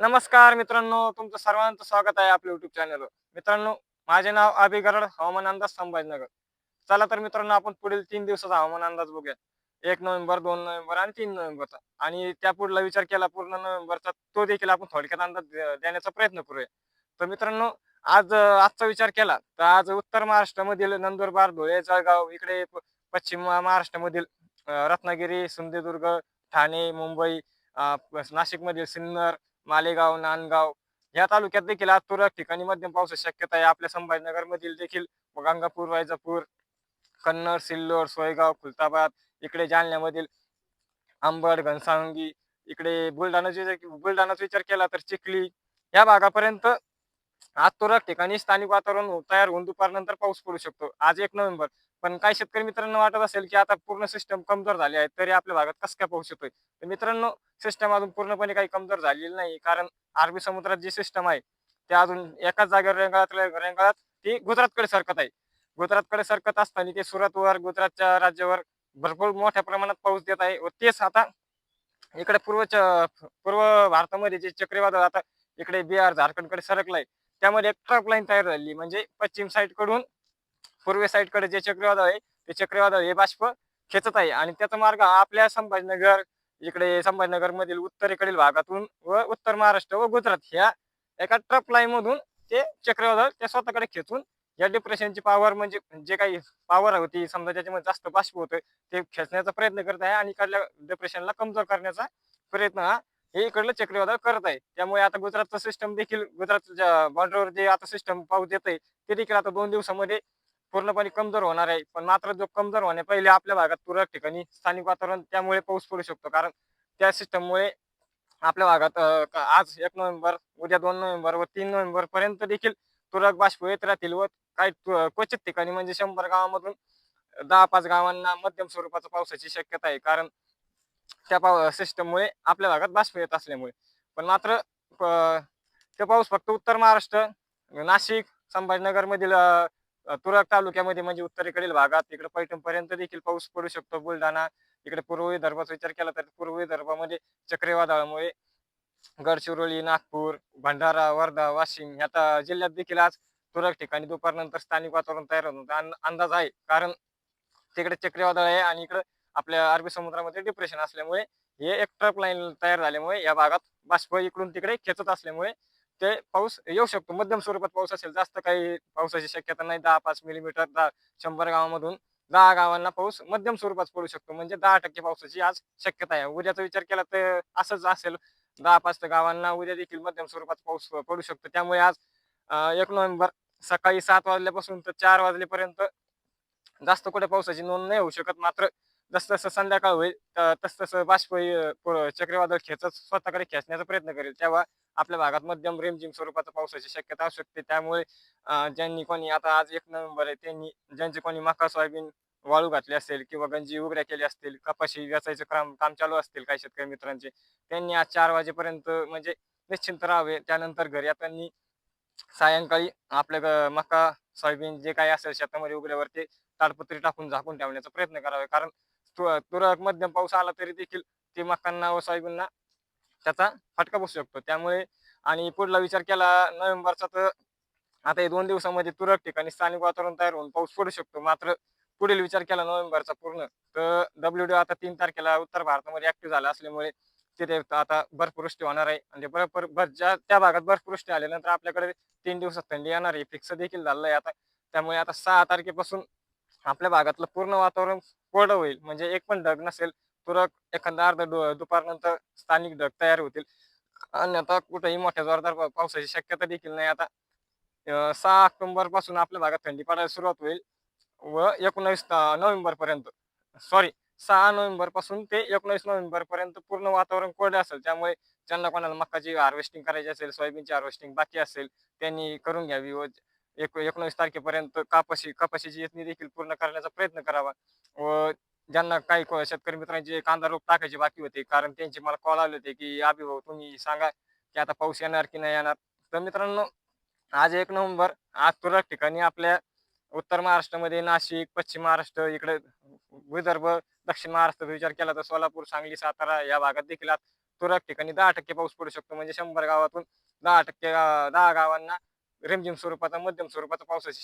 नमस्कार मित्रांनो तुमचं सर्वांचं स्वागत आहे आपल्या युट्यूब चॅनलवर मित्रांनो माझे नाव अभि गरड हवामान अंदाज संभाजीनगर. चला तर मित्रांनो आपण पुढील तीन दिवसाचा हवामान अंदाज बघूया. एक नोव्हेंबर दोन नोव्हेंबर आणि तीन नोव्हेंबरचा. आणि त्या पुढला विचार केला पूर्ण नोव्हेंबरचा तो देखील आपण थोडक्यात अंदाज देण्याचा प्रयत्न करूया. तर मित्रांनो आज आजचा विचार केला तर आज उत्तर महाराष्ट्रामधील नंदुरबार धुळे जळगाव इकडे पश्चिम महाराष्ट्रामधील रत्नागिरी सिंधुदुर्ग ठाणे मुंबई नाशिकमधील सिन्नर मालेगाव नांदगाव या तालुक्यात देखील आज तुरळक ठिकाणी मध्यम पावसाची शक्यता आहे. आपल्या संभाजीनगर मधील देखील गंगापूर वैजापूर कन्नड सिल्लोड सोयगाव खुलताबाद इकडे जालन्यामधील आंबड घनसावंगी इकडे बुलढाणाचे बुलढाणाचा विचार केला तर चिखली या भागापर्यंत आज तुरळक ठिकाणी स्थानिक वातावरण तयार होऊन दुपारनंतर पाऊस पडू शकतो. आज एक नोव्हेंबर पण काही शेतकरी मित्रांना वाटत असेल की आता पूर्ण सिस्टम कमजोर झाली आहे तरी आपल्या भागात कसं काय पाऊस येतोय? तर मित्रांनो सिस्टम अजून पूर्णपणे काही कमजोर झालेली नाही कारण अरबी समुद्रात जी सिस्टम आहे ते अजून एकाच जागेवर रेंगाळात रेंगाळात ती गुजरातकडे सरकत आहे. गुजरातकडे सरकत असताना ते सुरतवर गुजरातच्या राज्यावर भरपूर मोठ्या प्रमाणात पाऊस देत आहे. व तेच आता इकडे पूर्वच्या पूर्व भारतामध्ये जे चक्रीवादळ आता इकडे बिहार झारखंडकडे सरकलंय त्यामध्ये एक ट्रप लाईन तयार झाली म्हणजे पश्चिम साईडकडून पूर्व साईडकडे जे चक्रीवादळ आहे ते चक्रीवादळ हे बाष्प खेचत आहे. आणि त्याचा मार्ग हा आपल्या संभाजीनगर इकडे संभाजीनगर मधील उत्तरेकडील भागातून व उत्तर महाराष्ट्र व गुजरात ह्या एका ट्रप लाईन मधून ते चक्रीवादळ त्या स्वतःकडे खेचून या डिप्रेशनची पॉवर म्हणजे जे काही पॉवर होती समजा ज्याच्यामध्ये जास्त बाष्प होतं ते खेचण्याचा प्रयत्न करत आहे आणि इकडल्या डिप्रेशनला कमजोर करण्याचा प्रयत्न हा हे इकडलं चक्रीवादळ करत आहे. त्यामुळे आता गुजरातचं सिस्टम देखील गुजरातच्या बॉर्डरवर जे आता सिस्टम पाऊस येत आहे ते देखील आता दोन दिवसामध्ये पूर्णपणे कमजोर होणार आहे. पण मात्र जो कमजोर होण्या पहिले आपल्या भागात तुरळक ठिकाणी स्थानिक वातावरण त्यामुळे पाऊस पडू शकतो. कारण त्या सिस्टममुळे आपल्या भागात आज एक नोव्हेंबर उद्या दोन नोव्हेंबर व तीन नोव्हेंबर पर्यंत देखील तुरळक बाष्प येत राहतील व काही तु- क्वचित ठिकाणी म्हणजे शंभर गावामधून दहा पाच गावांना मध्यम स्वरूपाचा पावसाची शक्यता आहे. कारण त्या पाव सिस्टममुळे आपल्या भागात बाष्प येत असल्यामुळे. पण मात्र प- ते पाऊस फक्त उत्तर महाराष्ट्र नाशिक संभाजीनगर मधील तुरळक तालुक्यामध्ये म्हणजे उत्तरेकडील भागात इकडे पैठण पर्यंत देखील पाऊस पडू शकतो. बुलढाणा इकडे पूर्व विदर्भाचा विचार केला तर पूर्व विदर्भामध्ये चक्रीवादळामुळे गडचिरोली नागपूर भंडारा वर्धा वाशिम ह्या जिल्ह्यात देखील आज तुरळक ठिकाणी दुपारनंतर स्थानिक वातावरण तयार होतं अंदाज आहे. कारण तिकडे चक्रीवादळ आहे आणि इकडे आपल्या अरबी समुद्रामध्ये डिप्रेशन असल्यामुळे हे एक ट्रप लाईन तयार झाल्यामुळे या भागात बाष्प इकडून तिकडे खेचत असल्यामुळे ते पाऊस येऊ शकतो. मध्यम स्वरूपात पाऊस असेल जास्त काही पावसाची शक्यता नाही. दहा पाच मिलीमीटर दहा शंभर गावामधून दहा गावांना पाऊस मध्यम स्वरूपात पडू शकतो. म्हणजे दहा टक्के पावसाची आज शक्यता आहे. उद्याचा विचार केला तर असंच असेल. दहा पाच गावांना उद्या देखील मध्यम स्वरूपात पाऊस पडू शकतो. त्यामुळे आज एक नोव्हेंबर सकाळी सात वाजल्यापासून तर चार वाजलेपर्यंत जास्त कुठे पावसाची नोंद नाही होऊ शकत. मात्र जसं संध्याकाळ होईल त- तसं बाष्प प- चक्रीवादळ खेचत स्वतःकडे खेचण्याचा प्रयत्न करेल. तेव्हा आपल्या भागात मध्यम रेमझिम स्वरूपाचा पावसाची शक्यता असू शकते. त्यामुळे ज्यांनी कोणी आता आज एक नोव्हेंबर आहे त्यांनी ज्यांचे कोणी मका सोयाबीन वाळू घातली असेल किंवा गंजी उघड्या केली असतील कपाशी वेचायचं काम काम चालू असतील काही शेतकरी मित्रांचे त्यांनी आज चार वाजेपर्यंत म्हणजे निश्चिंत राहावे. त्यानंतर घरी त्यांनी सायंकाळी आपल्या ग- मका सोयाबीन जे काही असेल शेतामध्ये उघड्यावर ते ताडपत्री टाकून झाकून ठेवण्याचा प्रयत्न करावे. कारण तुरळक मध्यम पाऊस आला तरी देखील ते मकांना व सोयाबीनना त्याचा फटका बसू शकतो. त्यामुळे आणि पुढला विचार केला नोव्हेंबरचा तर आता हे दोन दिवसामध्ये तुरळक ठिकाणी स्थानिक वातावरण तयार होऊन पाऊस पडू शकतो. मात्र पुढील विचार केला नोव्हेंबरचा पूर्ण. तर डब्ल्यू डी आता तीन तारखेला उत्तर भारतामध्ये ऍक्टिव्ह झाला असल्यामुळे तिथे आता बर्फवृष्टी होणार आहे. म्हणजे बर्फ ज्या त्या भागात बर्फवृष्टी आल्यानंतर आपल्याकडे तीन दिवसात थंडी येणार आहे. फिक्स देखील झालं आहे आता. त्यामुळे आता सहा तारखेपासून आपल्या भागातलं पूर्ण वातावरण कोरडं होईल. म्हणजे एक पण ढग नसेल तुरळक एखादा अर्ध दुपारनंतर स्थानिक ढग तयार होतील. आणि आता कुठेही मोठ्या जोरदार पावसाची शक्यता देखील नाही. आता सहा ऑक्टोबरपासून आपल्या भागात थंडी पडायला सुरुवात होईल व एकोणावीस नोव्हेंबर पर्यंत. सॉरी सहा नोव्हेंबरपासून ते एकोणीस नोव्हेंबर पर्यंत पूर्ण वातावरण कोरडे असेल. त्यामुळे ज्यांना कोणाला मकाची हार्वेस्टिंग करायची असेल सोयाबीनची हार्वेस्टिंग बाकी असेल त्यांनी करून घ्यावी व एक एकोणीस तारखेपर्यंत कापाशी कपाशीची येतणी देखील पूर्ण करण्याचा प्रयत्न करावा. व ज्यांना काही शेतकरी मित्रांचे कांदा रोप टाकायचे बाकी होते कारण त्यांचे मला कॉल आले होते की आबी भाऊ तुम्ही सांगा की आता पाऊस येणार की नाही येणार? तर मित्रांनो आज एक नोव्हेंबर आज तुरळक ठिकाणी आपल्या उत्तर महाराष्ट्रामध्ये नाशिक पश्चिम महाराष्ट्र इकडे विदर्भ दक्षिण महाराष्ट्राचा विचार केला तर सोलापूर सांगली सातारा या भागात देखील आज तुरळक ठिकाणी दहा टक्के पाऊस पडू शकतो. म्हणजे शंभर गावातून दहा टक्के दहा गावांना रिमझिम स्वरूपाचा मध्यम स्वरूपाचा पावसाची